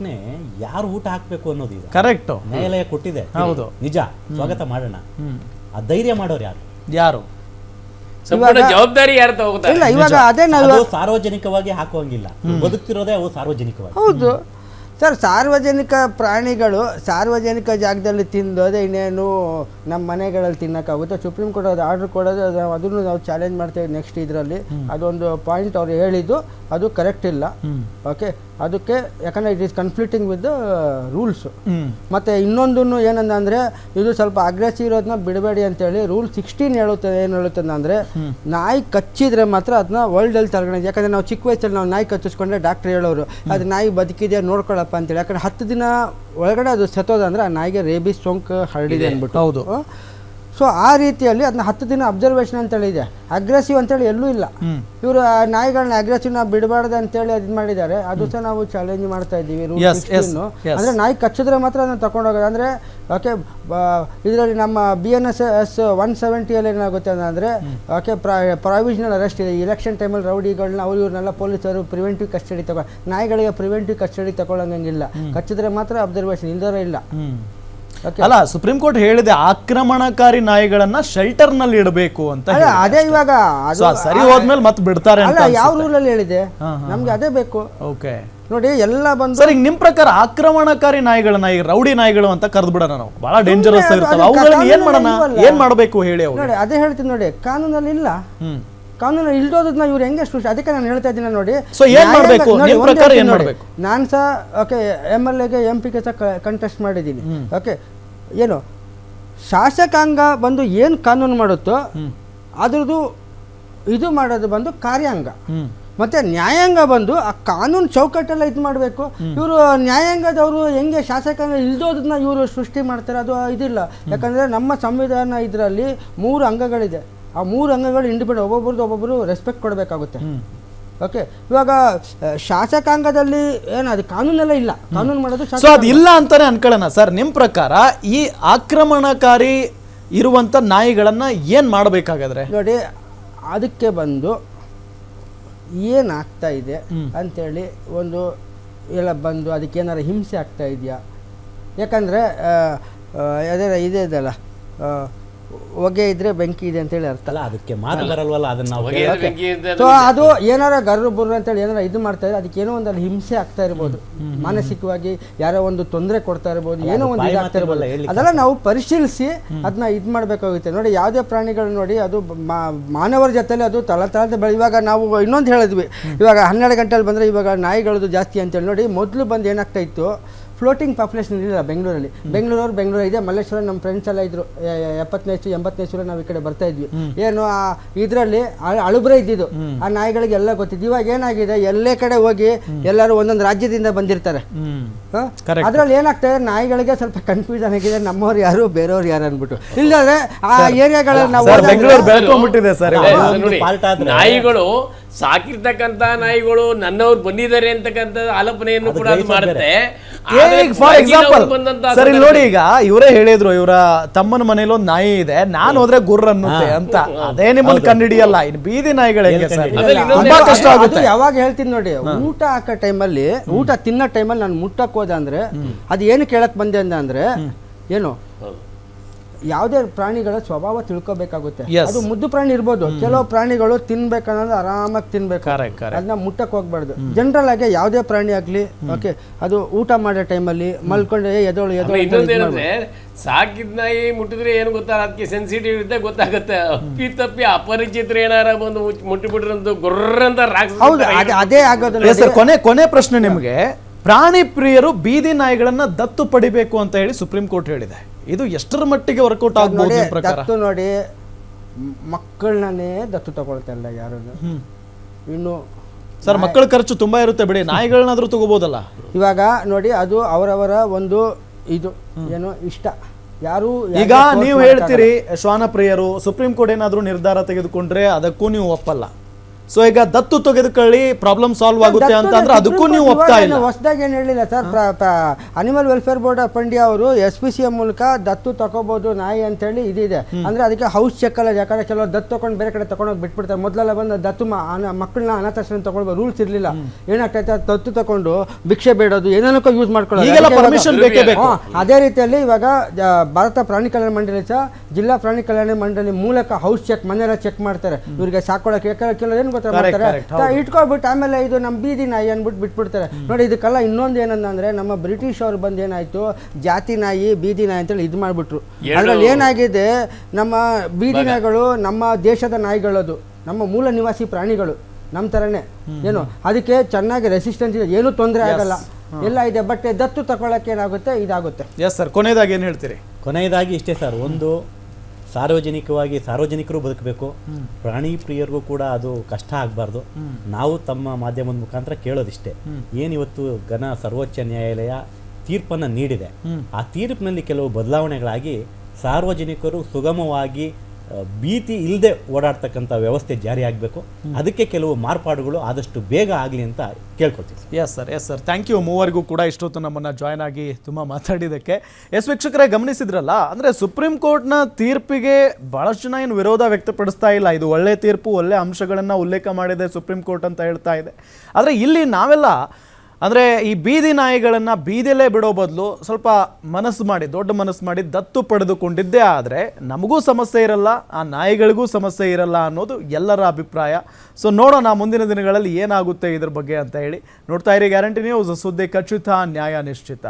ಪ್ರಶ್ನೆ ಯಾರು ಊಟ ಹಾಕ್ಬೇಕು ಅನ್ನೋದು ಈಗ. ಕರೆಕ್ಟ್ ನ್ಯಾಯಾಲಯ ಕೊಟ್ಟಿದೆ. ಹೌದು. ನಿಜ. ಸ್ವಾಗತ ಮಾಡೋಣ. ಆ ಧೈರ್ಯ ಮಾಡೋರು ಯಾರು? ಯಾರು? ಸಂಪೂರ್ಣ ಜವಾಬ್ದಾರಿ ಯಾರು ತಗೋತಾರೆ ಇಲ್ಲ ಇವಾಗ ಅದೇ ನಾವು ಅದು ಸಾರ್ವಜನಿಕವಾಗಿ ಹಾಕುವಂಗಿಲ್ಲ. ಬದುಕ್ತಿರೋದೇ ಅವು ಸಾರ್ವಜನಿಕವಾಗಿ. ಹೌದು. ಸರ್ ಸಾರ್ವಜನಿಕ ಪ್ರಾಣಿಗಳು ಸಾರ್ವಜನಿಕ ಜಾಗದಲ್ಲಿ ತಿಂದೋದೆ ಇನ್ನೇನು ನಮ್ಮ ಮನೆಗಳಲ್ಲಿ ತಿನ್ನೋಕ್ಕಾಗುತ್ತೆ? ಸುಪ್ರೀಂ ಕೋರ್ಟ್ ಅದು ಆರ್ಡರ್ ಕೊಡೋದು ಅದು ಅದನ್ನು ನಾವು ಚಾಲೆಂಜ್ ಮಾಡ್ತೇವೆ ನೆಕ್ಸ್ಟ್ ಇದರಲ್ಲಿ. ಅದೊಂದು ಪಾಯಿಂಟ್ ಅವ್ರು ಹೇಳಿದ್ದು ಅದು ಕರೆಕ್ಟ್ ಇಲ್ಲ. ಓಕೆ ಅದಕ್ಕೆ ಯಾಕಂದರೆ it is conflicting with the rules ಮತ್ತು ಇನ್ನೊಂದನ್ನು ಏನಂದ್ರೆ ಇದು ಸ್ವಲ್ಪ ಅಗ್ರೆಸಿವ್ ಇರೋದನ್ನ ಬಿಡಬೇಡಿ ಅಂತೇಳಿ ರೂಲ್ ಸಿಕ್ಸ್ಟೀನ್ ಹೇಳುತ್ತೆ ಏನು ಹೇಳುತ್ತೆ ಅಂದರೆ ನಾಯಿ ಕಚ್ಚಿದ್ರೆ ಮಾತ್ರ ಅದನ್ನ ವರ್ಲ್ಡ್ ಹೆಲ್ತ್ ಆರ್ಗನೈಸ್ ಯಾಕಂದರೆ ನಾವು ಚಿಕ್ಕ ವಯಸ್ಸಲ್ಲಿ ನಾವು ನಾಯಿ ಕಚ್ಚಿಸ್ಕೊಂಡ್ರೆ ಡಾಕ್ಟ್ರ್ ಹೇಳೋರು ಅದು ನಾಯಿ ಬದುಕಿದೆ ನೋಡ್ಕೊಳ್ಳಪ್ಪ ಅಂತೇಳಿ ಯಾಕಂದ್ರೆ ಹತ್ತು ದಿನ ಒಳಗಡೆ ಅದು ಸತ್ತೋದಂದ್ರೆ ಆ ನಾಯಿಗೆ ರೇಬಿಸ್ ಸೋಂಕು ಹರಡಿದೆ ಅಂದ್ಬಿಟ್ಟು ಹೌದು. ಸೊ ಆ ರೀತಿಯಲ್ಲಿ ಅದನ್ನ ಹತ್ತು ದಿನ ಅಬ್ಸರ್ವೇಷನ್ ಅಂತೇಳಿ ಇದೆ. ಅಗ್ರೆಸಿವ್ ಅಂತೇಳಿ ಎಲ್ಲೂ ಇಲ್ಲ. ಇವರು ಆ ನಾಯಿಗಳನ್ನ ಅಗ್ರೆಸಿವ್ನ ಬಿಡಬಾರ್ದು ಅಂತೇಳಿ ಅದು ಮಾಡಿದ್ದಾರೆ. ಅದು ಸಹ ನಾವು ಚಾಲೆಂಜ್ ಮಾಡ್ತಾ ಇದ್ದೀವಿ. ರೂಲ್. ಅಂದ್ರೆ ನಾಯಿ ಕಚ್ಚಿದ್ರೆ ಮಾತ್ರ ಅದನ್ನ ತಗೊಂಡೋಗೋದು ಅಂದ್ರೆ ಓಕೆ ಇದರಲ್ಲಿ ನಮ್ಮ B N S S one ಸೆವೆಂಟಿಯಲ್ಲಿ ಏನಾಗುತ್ತೆ ಅಂದರೆ ಓಕೆ ಪ್ರಾವಿಷನಲ್ ಅರೆಸ್ಟ್ ಇದೆ. ಇಲೆಕ್ಷನ್ ಟೈಮಲ್ಲಿ ರೌಡಿಗಳನ್ನ ಅವ್ರು ಇವ್ರನ್ನೆಲ್ಲ ಪೊಲೀಸರು ಪ್ರಿವೆಂಟಿವ್ ಕಸ್ಟಡಿ ತಗೋ ನಾಯಿಗಳಿಗೆ ಪ್ರಿವೆಂಟಿವ್ ಕಸ್ಟಡಿ ತಗೊಳ್ಳಂಗಿಲ್ಲ ಕಚ್ಚಿದ್ರೆ ಮಾತ್ರ ಅಬ್ಸರ್ವೇಷನ್ ಇಲ್ದರ ಇಲ್ಲ. ಅಲ್ಲ ಸುಪ್ರೀಂ ಕೋರ್ಟ್ ಹೇಳಿದೆ ಆಕ್ರಮಣಕಾರಿ ನಾಯಿಗಳನ್ನ ಶೆಲ್ಟರ್ನಲ್ಲಿ ಇಡಬೇಕು ಅಂತ ಅಲ್ಲ ಅದೇ ಇವಾಗ ಸರಿ ಹೋದ್ಮೇಲೆ ಮತ್ತೆ ಬಿಡ್ತಾರೆ ಅಂತ ಅಲ್ಲ ಯಾವ ರೂಲಲ್ಲಿ ಹೇಳಿದೆ? ನಮ್ಗೆ ಅದೇ ಬೇಕು. ಓಕೆ ನೋಡಿ ಎಲ್ಲ ಬಂದು ಸರ್ ಈಗ ನಿಮ್ ಪ್ರಕಾರ ಆಕ್ರಮಣಕಾರಿ ನಾಯಿಗಳನ್ನ ಈಗ ರೌಡಿ ನಾಯಿಗಳು ಅಂತ ಕರೆದು ಬಿಡೋಣ ನಾವು. ಬಹಳ ಡೇಂಜರಸ್ ಇರ್ತವೆ. ಅವುಗಳನ್ನ ಏನ್ ಮಾಡೋಣ? ಏನ್ ಮಾಡಬೇಕು ಹೇಳಿ ಅವ್ರು? ನೋಡಿ ಅದೇ ಹೇಳ್ತೀನಿ ನೋಡಿ ಕಾನೂನಲ್ಲಿ ಇಲ್ಲ ಹ್ಮ್. ಕಾನೂನು ಇಲ್ದೋದನ್ನ ಇವ್ರು ಹೆಂಗೆ ಸೃಷ್ಟಿ ಅದಕ್ಕೆ ನಾನು ಹೇಳ್ತಾ ಇದ್ದೀನಿ ನೋಡಿ. So, ಏನ್ ನ್ಯಾಯಾಂಗ- ಮಾಡ್ಬೇಕು? ನಿಮ್ ಪ್ರಕಾರ ಹೇಳ್ತೀನಿ ಏನ್ ನೋಡಿ. ಮಾಡ್ಬೇಕು? ನಾನ್ ಸಹ ಓಕೆ ಎಂ ಎಲ್ ಎಗೆ ಎಂ ಪಿಗೆ ಸಹ ಕಂಟೆಸ್ಟ್ ಮಾಡಿದ್ದೀನಿ. ಓಕೆ ಏನು? ಶಾಸಕಾಂಗ ಬಂದು ಏನು ಕಾನೂನು ಮಾಡುತ್ತೋ ಅದ್ರದ್ದು ಇದು ಮಾಡೋದು ಬಂದು ಕಾರ್ಯಾಂಗ. ಮತ್ತೆ ನ್ಯಾಯಾಂಗ ಬಂದು ಆ ಕಾನೂನು ಚೌಕಟ್ಟೆಲ್ಲ ಇದು ಮಾಡಬೇಕು. ಇವರು ನ್ಯಾಯಾಂಗದವರು ಹೆಂಗೆ ಶಾಸಕಾಂಗ ಇಲ್ದೋದನ್ನ ಇವರು ಸೃಷ್ಟಿ ಮಾಡ್ತಾರೆ ಅದು ಇದಿಲ್ಲ. ಯಾಕಂದರೆ ನಮ್ಮ ಸಂವಿಧಾನ ಇದರಲ್ಲಿ ಮೂರು ಅಂಗಗಳಿದೆ. ಆ ಮೂರು ಅಂಗಗಳು ಇಂಡಿಪೆಂಡೆಂಟ್ ಒಬ್ಬೊಬ್ರದ್ದು ಒಬ್ಬೊಬ್ಬರು ರೆಸ್ಪೆಕ್ಟ್ ಕೊಡಬೇಕಾಗುತ್ತೆ. ಓಕೆ ಇವಾಗ ಶಾಸಕಾಂಗದಲ್ಲಿ ಏನು ಅದು ಕಾನೂನೆಲ್ಲ ಇಲ್ಲ. ಕಾನೂನು ಮಾಡೋದು ಸೊ. ಅದು ಇಲ್ಲ ಅಂತಾನೆ ಅನ್ಕೊಳ್ಳೋಣ. ಸರ್ ನಿಮ್ಮ ಪ್ರಕಾರ ಈ ಆಕ್ರಮಣಕಾರಿ ಇರುವಂಥ ನಾಯಿಗಳನ್ನು ಏನು ಮಾಡಬೇಕಾಗಿದ್ರೆ? ನೋಡಿ ಅದಕ್ಕೆ ಬಂದು ಏನಾಗ್ತಾ ಇದೆ ಅಂಥೇಳಿ ಒಂದು ಎಲ್ಲ ಬಂದು ಅದಕ್ಕೆ ಏನಾರು ಹಿಂಸೆ ಆಗ್ತಾ ಇದೆಯಾ? ಯಾಕಂದರೆ ಅದೇ ಇದೆ ಇದೆಯಲ್ಲ ಹೊಗೆ ಇದ್ರೆ ಬೆಂಕಿ ಇದೆ ಅಂತೇಳಿ ಅರ್ಥ. ಅಲ್ಲ ಅದಕ್ಕೆ ಮಾತು ಬರಲ್ವಲ್ಲ ಅದನ್ನ ನಾವು ಹೊಗೆ ಕೇಳೋಕೆ- ಬೆಂಕಿ ಅಂತ ಸೊ ಅದು ಏನಾರ ಗರ್ರು ಬುರ್ರು ಅಂತೇಳಿ ಏನಾರ ಇದು ಮಾಡ್ತಾ ಇದ್ರೆ ಅದಕ್ಕೆ ಏನೋ ಒಂದು ಅಲ್ಲಿ ಹಿಂಸೆ ಆಗ್ತಾ ಇರ್ಬೋದು. ಮಾನಸಿಕವಾಗಿ ಯಾರೋ ಒಂದು ತೊಂದರೆ ಕೊಡ್ತಾ ಇರ್ಬೋದು ಏನೋ ಒಂದು ಇದು ಇದಾಗ್ತಾ ಇರ್ಬೋದು. ಅದೆಲ್ಲ ನಾವು ಪರಿಶೀಲಿಸಿ ಅದನ್ನ ಇದು ಮಾಡಬೇಕಾಗುತ್ತೆ. ನೋಡಿ ಯಾವುದೇ ಪ್ರಾಣಿಗಳು ನೋಡಿ ಅದು ಮಾ- ಮಾನವರ ಜೊತೆಲಿ ಅದು ತಳ ತಳದ ಬೆಳೆ. ಇವಾಗ ನಾವು ಇನ್ನೊಂದು ಹೇಳಿದ್ವಿ. ಇವಾಗ ಹನ್ನೆರಡು ಗಂಟೆಲಿ ಬಂದರೆ ಇವಾಗ ನಾಯಿಗಳದ್ದು ಜಾಸ್ತಿ ಅಂತೇಳಿ. ನೋಡಿ ಮೊದಲು ಬಂದು ಏನಾಗ್ತಾ ಇತ್ತು ಫ್ಲೋಟಿಂಗ್ ಪಾಪ್ಯುಲೇಷನ್ ಇರಲಿಲ್ಲ ಬೆಂಗಳೂರಲ್ಲಿ. ಬೆಂಗಳೂರು ಬೆಂಗಳೂರು ಇದೆ ಮಲ್ಲೇಶ್ವರ ನಮ್ಮ ಫ್ರೆಂಡ್ಸ್ ಎಲ್ಲ ಇದ್ರು. ಎಪ್ಪತ್ತನೇ ಇಷ್ಟು ಎಂಬತ್ತನೇ ಇಷ್ಟು ನಾವು ಈ ಕಡೆ ಬರ್ತಾ ಇದ್ವಿ. ಏನು ಆ ಇದರಲ್ಲಿ ಅಳುಬ್ರೆ ಇದ್ದಿದ್ದು. ಆ ನಾಯಿಗಳಿಗೆ ಎಲ್ಲ ಗೊತ್ತಿದ್ದು ಇವಾಗ ಏನಾಗಿದೆ ಎಲ್ಲೇ ಕಡೆ ಹೋಗಿ ಎಲ್ಲರೂ ಒಂದೊಂದು ರಾಜ್ಯದಿಂದ ಬಂದಿರ್ತಾರೆ. ಅದ್ರಲ್ಲಿ ಏನಾಗ್ತಾ ಇದೆ ನಾಯಿಗಳಿಗೆ ಸ್ವಲ್ಪ ಕನ್ಫ್ಯೂಷನ್ ಆಗಿದೆ. ನಮ್ಮವ್ರು ಯಾರು ಬೇರೆಯವ್ರು ಯಾರು ಅನ್ಬಿಟ್ಟು ಇಲ್ಲಾಂದ್ರೆ ಆ ಏರಿಯಾಗಳಲ್ಲಿ ನಾವು ನಾಯಿಗಳು ಸಾಕಿರ್ತಕ್ಕಂತ ನಾಯಿಗಳು ನನ್ನವ್ರು ಬಂದಿದ್ದಾರೆ ಅಂತಕ್ಕಂತ ಆಲೋಪನೆಯನ್ನು ಕೂಡ ಅದು ಮಾಡುತ್ತೆ. ಈಗ ಫಾರ್ ಎಕ್ಸಾಂಪಲ್ ಬಂದಂತ ಸರ್ ಇಲ್ಲಿ ನೋಡಿ ಈಗ ಇವರೇ ಹೇಳಿದ್ರು ಇವರ ತಮ್ಮನ ಮನೇಲಿ ಒಂದು ನಾಯಿ ಇದೆ ನಾನು ಹೋದ್ರೆ ಗುರ್ರ ಅನ್ನುತ್ತೆ ಅಂತ. ಅದೇ ನಿಮ್ಮನ್ನ ಕಂಡಿಡಿಯಲ್ಲ ಇನ್ನು ಬೀದಿ ನಾಯಿಗಳು ಹೆಂಗೆ ಸರ್? ಅದ್ರಲ್ಲಿ ತುಂಬಾ ಕಷ್ಟ ಆಗುತ್ತೆ. ಯಾವಾಗ ಹೇಳ್ತೀನಿ ನೋಡಿ ಊಟ ಹಾಕೋ ಟೈಮಲ್ಲಿ ಊಟ ತಿನ್ನೋ ಟೈಮಲ್ಲಿ ನಾನು ಮುಟ್ಟಕ್ ಹೋದೆ ಅಂದ್ರೆ ಅದು ಏನು ಕೇಳಕ್ ಬಂದೆ ಅಂದ ಅಂದ್ರೆ ಏನು? ಯಾವುದೇ ಪ್ರಾಣಿಗಳ ಸ್ವಭಾವ ತಿಳ್ಕೊಬೇಕಾಗುತ್ತೆ. ಅದು ಮುದ್ದು ಪ್ರಾಣಿ ಇರ್ಬೋದು. ಕೆಲವು ಪ್ರಾಣಿಗಳು ತಿನ್ಬೇಕನ್ನೋದು ಆರಾಮಾಗಿ ತಿನ್ಬೇಕು. ಅದನ್ನ ಮುಟ್ಟಕ್ ಹೋಗ್ಬಾರ್ದು. ಜನರಲ್ ಆಗಿ ಯಾವುದೇ ಪ್ರಾಣಿ ಆಗ್ಲಿ ಓಕೆ ಅದು ಊಟ ಮಾಡೋ ಟೈಮಲ್ಲಿ ಮಲ್ಕೊಂಡು ಎದೋಳು ಎದೋಳು ಸಾಕಿದ ನಾಯಿ ಮುಟ್ಟಿದ್ರೆ ಏನು ಗೊತ್ತಾಗ ಅದಕ್ಕೆ ಸೆನ್ಸಿಟಿವ್ ಇದ್ದ ಗೊತ್ತಾಗುತ್ತೆ. ಅಪ್ಪಿ ತಪ್ಪಿ ಅಪರಿಚಿತ್ರ ಏನಾರ ಬಂದು ಮುಚ್ಚಿ- ಮುಟ್ಟಿಬಿಟ್ರಂತೂ ಗುರ್ರ ಅಂತ ರಾಕ್ಷಸ ಹೌದು ಅದೇ ಆಗೋದಿಲ್ಲ. ಸರ್ ಕೊನೆ ಕೊನೆ ಪ್ರಶ್ನೆ ನಿಮಗೆ. ಪ್ರಾಣಿ ಪ್ರಿಯರು ಬೀದಿ ನಾಯಿಗಳನ್ನ ದತ್ತು ಪಡಿಬೇಕು ಅಂತ ಹೇಳಿ ಸುಪ್ರೀಂ ಕೋರ್ಟ್ ಹೇಳಿದೆ. ಇದು ಎಷ್ಟರ ಮಟ್ಟಿಗೆ ವರ್ಕೌಟ್ ಆಗ್ಬೋದು ನೋಡಿ ನಿಮ್ ಪ್ರಕಾರ? ದತ್ತು ನೋಡಿ ಮಕ್ಕಳನ್ನೇ ದತ್ತು ತಗೊಳ್ತಾ ಇಲ್ಲ ಯಾರು ಇನ್ನು ಸರ್ ಮಕ್ಕಳ ಖರ್ಚು ತುಂಬಾ ಇರುತ್ತೆ ಬಿಡಿ. ನಾಯಿಗಳನ್ನಾದ್ರೂ ತಗೋಬೋದಲ್ಲ? ಇವಾಗ ನೋಡಿ ಅದು ಅವರವರ ಒಂದು ಇದು ಏನು ಇಷ್ಟ. ಯಾರು ಈಗ ನೀವು ಹೇಳ್ತೀರಿ ಶ್ವಾನ ಪ್ರಿಯರು ಸುಪ್ರೀಂ ಕೋರ್ಟ್ ಏನಾದ್ರೂ ನಿರ್ಧಾರ ತೆಗೆದುಕೊಂಡ್ರೆ ಅದಕ್ಕೂ ನೀವು ಒಪ್ಪಲ್ಲ. ಸೊ ಈಗ ದತ್ತು ತೆಗೆದುಕೊಳ್ಳಿ ಪ್ರಾಬ್ಲಮ್ ಸಾಲ್ವ್ ಆಗುತ್ತೆ ಅಂತ ಅಂದ್ರೆ ಅದಕ್ಕೂ ನೀವು ಒಪ್ತಾ ಇಲ್ಲ. ಹೊಸದಾಗಿ ಏನು ಹೇಳಿಲ್ಲ sir animal welfare board of India ಅವರು ಎಸ್ ಪಿ ಸಿ ಎಂ ಮೂಲಕ ದತ್ತು ತಗೋಬಹುದು ನಾಯಿ ಅಂತ ಹೇಳಿ ಇದಿದೆ ಅಂದ್ರೆ ಅದಕ್ಕೆ ಹೌಸ್ ಚೆಕ್ ಅಲ್ಲ ಯಾಕಂದ್ರೆ ಕೆಲವರು ದತ್ತು ತಗೊಂಡು ಬೇರೆ ಕಡೆ ತಗೊಂಡೋಗಿ ಬಿಟ್ಬಿಡ್ತಾರೆ. ಮೊದಲೆಲ್ಲ ಬಂದು ದತ್ತು ಮಕ್ಕಳನ್ನ ಅನಾಥಾಶ್ರಮ ತಗೊಂಡು ರೂಲ್ಸ್ ಇರಲಿಲ್ಲ. ಏನಾಗ್ತೈತೆ ದತ್ತು ತಗೊಂಡು ಭಿಕ್ಷೆ ಬೇಡೋದು ಏನೇನಕ್ಕೂ ಯೂಸ್ ಮಾಡ್ಕೊಳ್ಳೋದು. ಅದೇ ರೀತಿಯಲ್ಲಿ ಇವಾಗ ಭಾರತ ಪ್ರಾಣಿ ಕಲ್ಯಾಣ ಮಂಡಳಿ ಸಹ ಜಿಲ್ಲಾ ಪ್ರಾಣಿ ಕಲ್ಯಾಣ ಮಂಡಳಿ ಮೂಲಕ ಹೌಸ್ ಚೆಕ್ ಮನೆಯಲ್ಲ ಚೆಕ್ ಮಾಡ್ತಾರೆ. ಇವರಿಗೆ ಸಾಕೊಳ್ಳೋಕೆ ಕೆಲವರು ಏನು Correct, ಮಾಡ್ತಾರೆ. ಇಟ್ಕೊಬಿಟ್ಟು ಆಮೇಲೆ ಇದು ನಮ್ಮ ಬೀದಿ ನಾಯಿ ಅಂದ್ಬಿಟ್ಟು ಬಿಟ್ಬಿಡ್ತಾರೆ. ನೋಡಿ ಇದಕ್ಕೆಲ್ಲ ಇನ್ನೊಂದು ಏನಂದ್ರೆ ನಮ್ಮ ಬ್ರಿಟಿಷ್ ಅವ್ರು ಬಂದು ಏನಾಯ್ತು ಜಾತಿ ನಾಯಿ ಬೀದಿ ನಾಯಿ ಅಂತೇಳಿ ಇದು ಮಾಡ್ಬಿಟ್ರು. ಅದ್ರಲ್ಲಿ ಏನಾಗಿದೆ ನಮ್ಮ ಬೀದಿ ನಾಯಿಗಳು ನಮ್ಮ ದೇಶದ ನಾಯಿಗಳದು ನಮ್ಮ ಮೂಲ ನಿವಾಸಿ ಪ್ರಾಣಿಗಳು ನಮ್ಮ ಥರನೇ ಏನು? ಅದಕ್ಕೆ ಚೆನ್ನಾಗಿ ರೆಸಿಸ್ಟೆನ್ಸ್ ಇದೆ. ಏನೂ ತೊಂದರೆ ಆಗಲ್ಲ. ಎಲ್ಲ ಇದೆ ಬಟ್ ದತ್ತು ತಗೊಳಕ್ಕೆ ಏನಾಗುತ್ತೆ ಇದಾಗುತ್ತೆ. ಎಸ್ ಸರ್ ಕೊನೆಯದಾಗಿ ಏನು ಹೇಳ್ತೀರಿ? ಕೊನೆಯದಾಗಿ ಇಷ್ಟೇ ಸರ್ ಒಂದು ಸಾರ್ವಜನಿಕವಾಗಿ ಸಾರ್ವಜನಿಕರು ಬದುಕಬೇಕು. ಪ್ರಾಣಿ ಪ್ರಿಯರಿಗೂ ಕೂಡ ಅದು ಕಷ್ಟ ಆಗಬಾರ್ದು. ನಾವು ತಮ್ಮ ಮಾಧ್ಯಮದ ಮುಖಾಂತರ ಕೇಳೋದಿಷ್ಟೇ. ಏನಿವತ್ತು ಘನ ಸರ್ವೋಚ್ಚ ನ್ಯಾಯಾಲಯ ತೀರ್ಪನ್ನು ನೀಡಿದೆ. ಆ ತೀರ್ಪಿನಲ್ಲಿ ಕೆಲವು ಬದಲಾವಣೆಗಳಾಗಿ ಸಾರ್ವಜನಿಕರು ಸುಗಮವಾಗಿ ಭೀತಿ ಇಲ್ಲದೆ ಓಡಾಡ್ತಕ್ಕಂಥ ವ್ಯವಸ್ಥೆ ಜಾರಿ ಆಗಬೇಕು. ಅದಕ್ಕೆ ಕೆಲವು ಮಾರ್ಪಾಡುಗಳು ಆದಷ್ಟು ಬೇಗ ಆಗಲಿ ಅಂತ ಕೇಳ್ಕೊಳ್ತೀವಿ yes sir yes sir thank you ಮೂವರಿಗೂ ಕೂಡ ಇಷ್ಟೊತ್ತು ನಮ್ಮನ್ನು ಜಾಯ್ನ್ ಆಗಿ ತುಂಬ ಮಾತಾಡಿದ್ದಕ್ಕೆ. ಎಸ್ ವೀಕ್ಷಕರೇ, ಗಮನಿಸಿದ್ರಲ್ಲ? ಅಂದರೆ ಸುಪ್ರೀಂ ಕೋರ್ಟ್ನ ತೀರ್ಪಿಗೆ ಭಾಳಷ್ಟು ಜನ ಏನು ವಿರೋಧ ವ್ಯಕ್ತಪಡಿಸ್ತಾ ಇಲ್ಲ. ಇದು ಒಳ್ಳೆ ತೀರ್ಪು, ಒಳ್ಳೆ ಅಂಶಗಳನ್ನು ಉಲ್ಲೇಖ ಮಾಡಿದೆ ಸುಪ್ರೀಂ ಕೋರ್ಟ್ ಅಂತ ಹೇಳ್ತಾ ಇದೆ. ಆದರೆ ಇಲ್ಲಿ ನಾವೆಲ್ಲ ಅಂದರೆ ಈ ಬೀದಿ ನಾಯಿಗಳನ್ನು ಬೀದಿಲೇ ಬಿಡೋ ಬದಲು ಸ್ವಲ್ಪ ಮನಸ್ಸು ಮಾಡಿ, ದೊಡ್ಡ ಮನಸ್ಸು ಮಾಡಿ ದತ್ತು ಪಡೆದುಕೊಂಡಿದ್ದೇ ಆದರೆ ನಮಗೂ ಸಮಸ್ಯೆ ಇರಲ್ಲ, ಆ ನಾಯಿಗಳಿಗೂ ಸಮಸ್ಯೆ ಇರಲ್ಲ ಅನ್ನೋದು ಎಲ್ಲರ ಅಭಿಪ್ರಾಯ. ಸೊ ನೋಡೋಣ ಮುಂದಿನ ದಿನಗಳಲ್ಲಿ ಏನಾಗುತ್ತೆ ಇದ್ರ ಬಗ್ಗೆ ಅಂತ ಹೇಳಿ. ನೋಡ್ತಾ ಇರಿ ಗ್ಯಾರಂಟಿ ನ್ಯೂಸ್, ಸುದ್ದಿ ಖಚಿತ, ನ್ಯಾಯ ನಿಶ್ಚಿತ.